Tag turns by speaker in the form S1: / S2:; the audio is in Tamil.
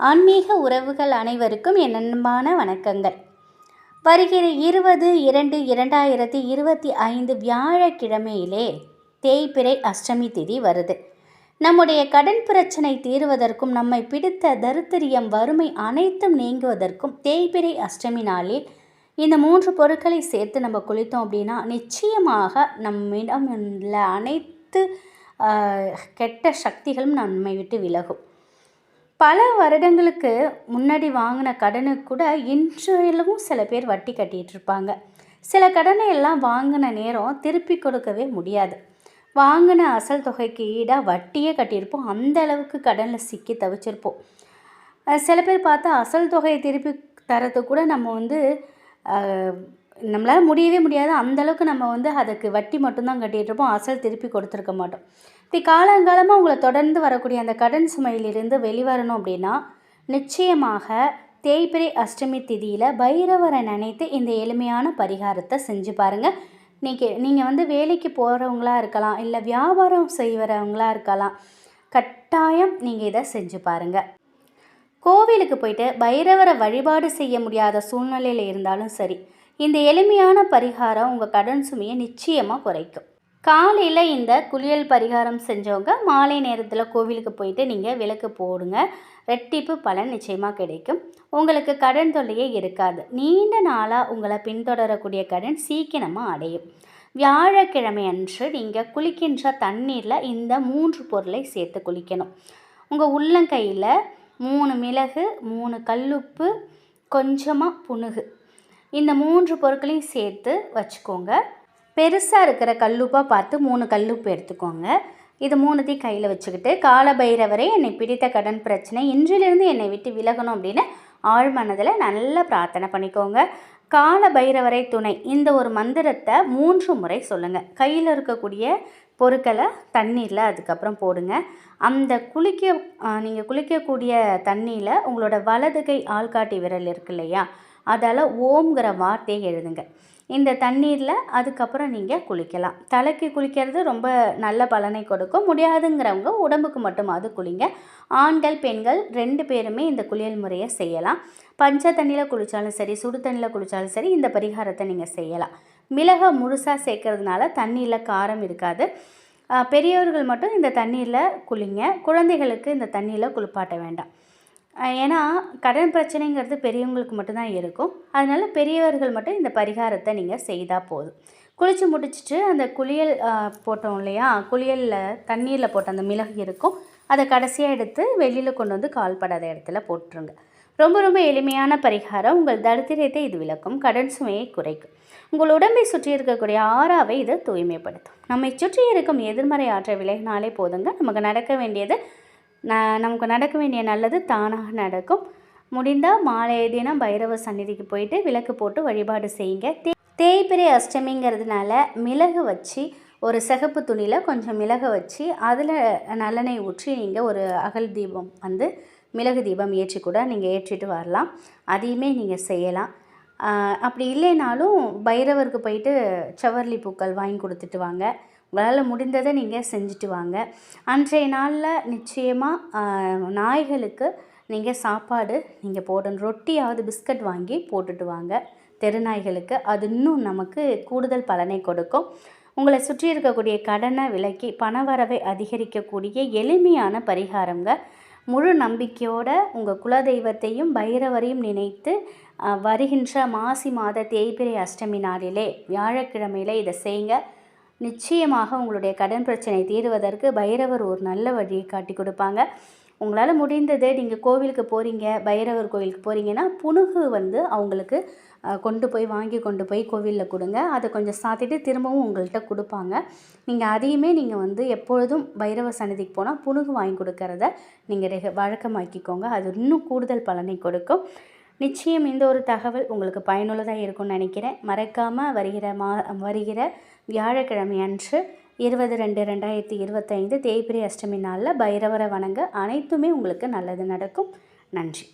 S1: ஆன்மீக உறவுகள் அனைவருக்கும் என் அன்பான வணக்கங்கள். வருகிற இருபது இரண்டு இரண்டாயிரத்தி இருபத்தி ஐந்து வியாழக்கிழமையிலே தேய்பிறை அஷ்டமி திதி வருது. நம்முடைய கடன் பிரச்சனை தீருவதற்கும் நம்மை பிடித்த தருத்திரியம் வறுமை அனைத்தும் நீங்குவதற்கும் தேய்பிறை அஷ்டமி நாளில் இந்த மூன்று பொருட்களை சேர்த்து நம்ம குளித்தோம் அப்படின்னா நிச்சயமாக நம்மிடம் உள்ள அனைத்து கெட்ட சக்திகளும் நம்மை விட்டு விலகும். பல வருடங்களுக்கு முன்னாடி வாங்கின கடனுக்கு கூட இன்றையிலும் சில பேர் வட்டி கட்டிகிட்டு இருப்பாங்க. சில கடனை எல்லாம் வாங்கின நேரம் திருப்பி கொடுக்கவே முடியாது. வாங்கின அசல் தொகைக்கு ஈடாக வட்டியே கட்டியிருப்போம். அந்த அளவுக்கு கடனில் சிக்கி தவிச்சிருப்போம். சில பேர் பார்த்தா அசல் தொகையை திருப்பி தரது கூட நம்ம வந்து நம்மளால் முடியவே முடியாது. அந்த அளவுக்கு நம்ம வந்து அதுக்கு வட்டி மட்டும்தான் கட்டிகிட்டு இருப்போம். அசல் திருப்பி கொடுத்துருக்க மாட்டோம். இப்படி காலங்காலமாக உங்களை தொடர்ந்து வரக்கூடிய அந்த கடன் சுமையிலிருந்து வெளிவரணும் அப்படின்னா நிச்சயமாக தேய்பிறை அஷ்டமி திதியில் பைரவரை நினைத்து இந்த எளிமையான பரிகாரத்தை செஞ்சு பாருங்கள் நீங்கள் நீங்கள் வந்து வேலைக்கு போகிறவங்களாக இருக்கலாம் இல்லை வியாபாரம் செய்வறவங்களாக இருக்கலாம் கட்டாயம் நீங்கள் இதை செஞ்சு பாருங்கள் கோவிலுக்கு போயிட்டு பைரவரை வழிபாடு செய்ய முடியாத சூழ்நிலையில் இருந்தாலும் சரி இந்த எளிமையான பரிகாரம் உங்கள் கடன் சுமையை நிச்சயமாக குறைக்கும். காலையில் இந்த குளியல் பரிகாரம் செஞ்சவங்க மாலை நேரத்தில் கோவிலுக்கு போயிட்டு நீங்கள் விளக்கு போடுங்க. ரெட்டிப்பு பலன் நிச்சயமாக கிடைக்கும். உங்களுக்கு கடன் தொல்லையே இருக்காது. நீண்ட நாளாக உங்களை பின்தொடரக்கூடிய கடன் சீக்கிரமாக அடையும். வியாழக்கிழமை அன்று நீங்கள் குளிக்கின்ற தண்ணீரில் இந்த மூன்று பொருளை சேர்த்து குளிக்கணும். உங்கள் உள்ளங்கையில் மூணு மிளகு மூணு கல்லுப்பு கொஞ்சமாக புனுகு. இந்த மூன்று பொருட்களையும் சேர்த்து வச்சுக்கோங்க. பெருசாக இருக்கிற கல்லுப்பாக பார்த்து மூணு கல்லுப்பு எடுத்துக்கோங்க. இது மூணுத்தையும் கையில் வச்சுக்கிட்டு கால பைரவரை என்னை பிடித்த கடன் பிரச்சனை இன்றிலிருந்து என்னை விட்டு விலகணும் அப்படின்னு ஆழ் மனதில் நல்லா பிரார்த்தனை பண்ணிக்கோங்க. கால பைரவரை துணை இந்த ஒரு மந்திரத்தை மூன்று முறை சொல்லுங்கள் கையில் இருக்கக்கூடிய பொருட்களை தண்ணீரில் அதுக்கப்புறம் போடுங்க. அந்த குளிக்க நீங்கள் குளிக்கக்கூடிய தண்ணியில் உங்களோட வலது கை ஆள்காட்டி விரல் இருக்கு இல்லையா? அதால் ஓம்ங்கிற வார்த்தையை எழுதுங்க. இந்த தண்ணீரில் அதுக்கப்புறம் நீங்கள் குளிக்கலாம். தலைக்கு குளிக்கிறது ரொம்ப நல்ல பலனை கொடுக்கும். முடியாதுங்கிறவங்க உடம்புக்கு மட்டும் அது குளிங்க. ஆண்கள் பெண்கள் ரெண்டு பேருமே இந்த குளியல் முறையை செய்யலாம். பஞ்ச தண்ணியில் குளித்தாலும் சரி சுடு தண்ணியில் குளித்தாலும் சரி இந்த பரிகாரத்தை நீங்கள் செய்யலாம். மிளகை முழுசாக சேர்க்கறதுனால தண்ணியில் காரம் இருக்காது. பெரியவர்கள் மட்டும் இந்த தண்ணீரில் குளிங்க. குழந்தைகளுக்கு இந்த தண்ணியில் குளிப்பாட்ட வேண்டாம். ஏன்னா கடன் பிரச்சனைங்கிறது பெரியவங்களுக்கு மட்டும்தான் இருக்கும். அதனால் பெரியவர்கள் மட்டும் இந்த பரிகாரத்தை நீங்கள் செய்தால் போதும். குளித்து முடிச்சிட்டு அந்த குளியல் போட்டோம் இல்லையா? குளியலில் தண்ணீரில் போட்ட அந்த மிளகு இருக்கும். அதை கடைசியாக எடுத்து வெளியில் கொண்டு வந்து கால்படாத இடத்துல போட்டுருங்க. ரொம்ப ரொம்ப எளிமையான பரிகாரம். உங்கள் தரித்திரத்தை இது விளக்கும். கடன் சுமையை குறைக்கும். உங்கள் உடம்பை சுற்றி இருக்கக்கூடிய ஆறாவை இது தூய்மைப்படுத்தும். நம்மை சுற்றி இருக்கும் எதிர்மறை ஆற்ற விலகினாலே போதுங்க. நமக்கு நடக்க வேண்டியது ந- நமக்கு நடக்க வேண்டிய நல்லது தானாக நடக்கும். முடிந்தால் மாலை தினம் பைரவ சந்நிதிக்கு போயிட்டு விளக்கு போட்டு வழிபாடு செய்யுங்க. தே தேய்பிறை அஷ்டமிங்கிறதுனால மிளகு வச்சு ஒரு சிகப்பு துணியில் கொஞ்சம் மிளகு வச்சு அதில் நல்லெண்ணெய் ஊற்றி நீங்கள் ஒரு அகல் தீபம் வந்து மிளகு தீபம் ஏற்றி கூட நீங்கள் ஏற்றிட்டு வரலாம். அதையுமே நீங்கள் செய்யலாம். அப்படி இல்லைனாலும் பைரவருக்கு போயிட்டு செவர்லி பூக்கள் வாங்கி கொடுத்துட்டு வாங்க. உங்களால் முடிந்ததை நீங்கள் செஞ்சுட்டு வாங்க. அன்றைய நாளில் நிச்சயமாக நாய்களுக்கு நீங்கள் சாப்பாடு நீங்கள் போடணும் ரொட்டியாவது பிஸ்கட் வாங்கி போட்டுட்டு வாங்க. தெருநாய்களுக்கு அது இன்னும் நமக்கு கூடுதல் பலனை கொடுக்கும். உங்களை சுற்றி இருக்கக்கூடிய கடனை விலக்கி பணவரவை அதிகரிக்கக்கூடிய எளிமையான பரிகாரங்க. முழு நம்பிக்கையோட உங்கள் குலதெய்வத்தையும் பைரவரையும் நினைத்து வருகின்ற மாசி மாத தேய்பிரை அஷ்டமி நாளிலே வியாழக்கிழமையில் இதை செய்யுங்க நிச்சயமாக உங்களுடைய கடன் பிரச்சனை தீருவதற்கு பைரவர் ஒரு நல்ல வழியை காட்டி கொடுப்பாங்க. உங்களால் முடிந்தது நீங்கள் கோவிலுக்கு போகிறீங்க பைரவர் கோவிலுக்கு போகிறீங்கன்னா புனுகு வந்து அவங்களுக்கு கொண்டு போய் வாங்கி கொண்டு போய் கோவிலில் கொடுங்க. அதை கொஞ்சம் சாத்திட்டு திரும்பவும் உங்கள்கிட்ட கொடுப்பாங்க. நீங்கள் அதையுமே நீங்கள் வந்து எப்பொழுதும் பைரவ சன்னதிக்கு போனால் புனுகு வாங்கி கொடுக்கறத நீங்கள் ரெக வழக்கமாக்கிக்கோங்க. அது இன்னும் கூடுதல் பலனை கொடுக்கும். நிச்சயம் இந்த ஒரு தகவல் உங்களுக்கு பயனுள்ளதாக இருக்கும்னு நினைக்கிறேன். மறக்காமல் வருகிற மா வருகிற வியாழக்கிழமை அன்று இருபது ரெண்டு ரெண்டாயிரத்தி இருபத்தைந்து தேய்பிரி அஷ்டமி நாளில் பைரவரை வணங்க அனைத்துமே உங்களுக்கு நல்லது நடக்கும். நன்றி.